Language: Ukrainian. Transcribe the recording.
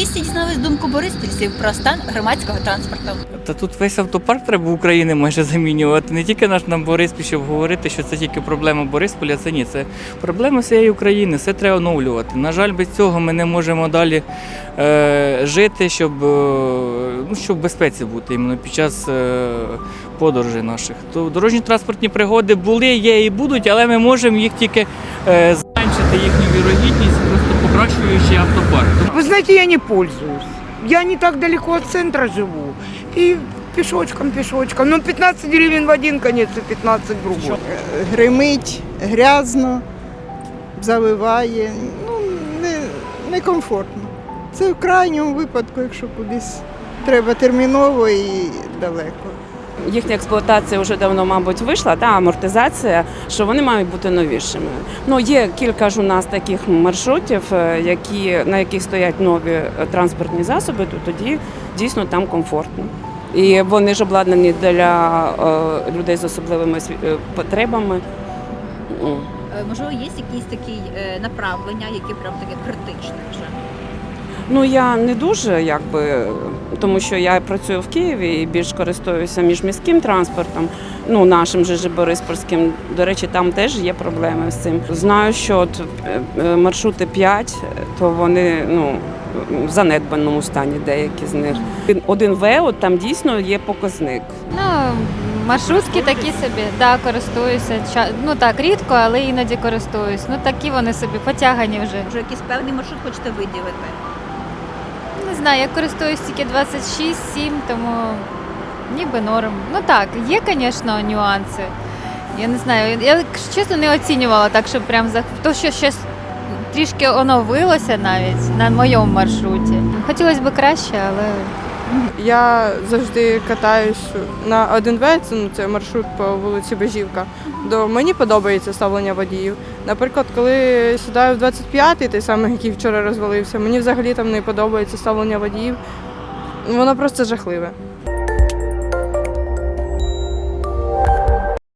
Активісти дізнались думку бориспільців про стан громадського транспорту. Та тут весь автопарк треба України майже замінювати. Не тільки наш нам Бориспіль, щоб говорити, що це тільки проблема Борисполя, це ні. Це проблема всієї України, все треба оновлювати. На жаль, без цього ми не можемо далі е, жити, щоб, е, ну, щоб в безпеці бути іменно під час е, подорожей наших. То дорожні транспортні пригоди були, є і будуть, але ми можемо їх тільки е, зменшити їхню вірогідність, просто покращуючи автопарк. Вы знаете, я не пользуюсь. Я не так далеко от центра живу. И пешочком, пешочком. Ну, 15 гривен в один конец и 15 в другой. гримить, грязно, завиває. Ну, не, некомфортно. Це в крайньому випадку, якщо кудись треба терміново і далеко. Їхня експлуатація вже давно, мабуть, вийшла, та амортизація, що вони мають бути новішими. Ну є кілька ж у нас таких маршрутів, е, які на яких стоять нові е, транспортні засоби, то тоді дійсно там комфортно. І вони ж обладнані для е, людей з особливими потребами. Е, Можливо, є якісь такі направлення, які прям таке критичне вже. Ну я не дуже, якби, тому що я працюю в Києві і більш користуюся міжміським транспортом, ну нашим же Бориспольським. До речі, там теж є проблеми з цим. Знаю, що от е, е, маршрути 5, то вони ну. В занедбаному стані деякі з них. Один В, от там дійсно є показник. Ну, маршрутки такі собі, да, користуюся. Ну так, рідко, але іноді користуюсь. Ну такі вони собі потягані вже. Може, якийсь певний маршрут хочете виділити? Не знаю, я користуюсь тільки 26-7, тому ніби норм. Ну так, є, звісно, нюанси. Я не знаю, я чесно не оцінювала так, щоб прям за то, що щось трішки оновилося навіть на моєму маршруті. Хотілося б краще, але Я завжди катаюсь на 1В, це, ну, це маршрут по вулиці Бежівка. До мені подобається ставлення водіїв. Наприклад, коли сідаю в 25-й, той самий, який вчора розвалився, мені взагалі там не подобається ставлення водіїв. Воно просто жахливе.